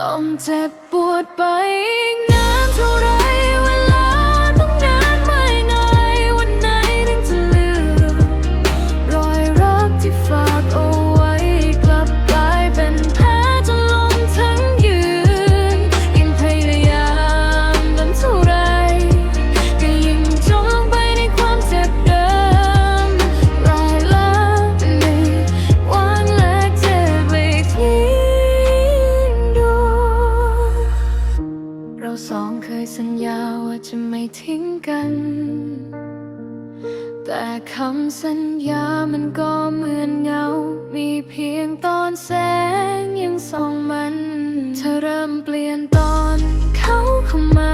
ต้องเจ็บปวดไปอีกนานเท่าไร เราสองเคยสัญญาว่าจะไม่ทิ้งกัน แต่คำสัญญามันก็เหมือนเงา มีเพียงตอนแสงยังส่องมัน เธอเริ่มเปลี่ยนตอนเขาเข้ามา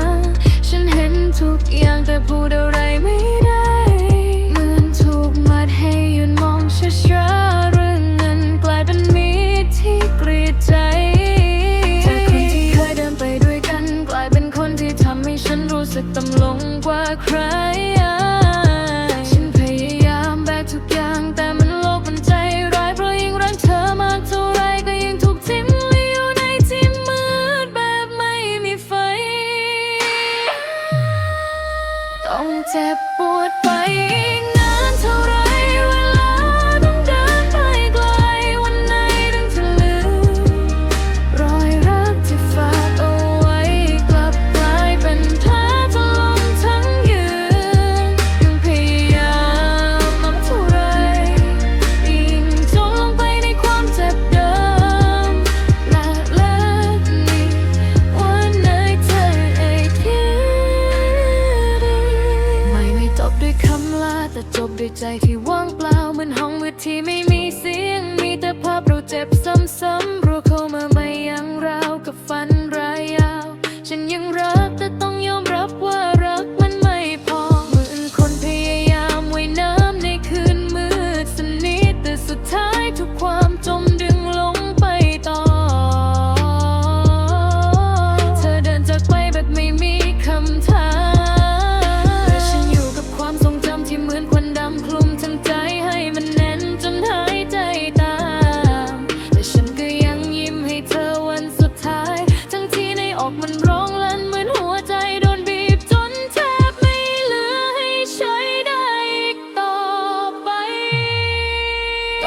ฉันเห็นทุกอย่างแต่พูดอะไรไม่ได้ ว่าใคร ฉันพยายามแบกทุกอย่างแต่มันลกมันใจร้ายเพราะยิ่งรักเธอมาเท่าไรก็ยิ่งถูกทิ้งและอยู่ในที่มืดแบบไม่มีไฟ ต้องเจ็บปวดไป ใจที่ว่างเปล่าเหมือนห้องมืดที่ไม่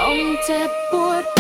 ต้งเจ็บปวด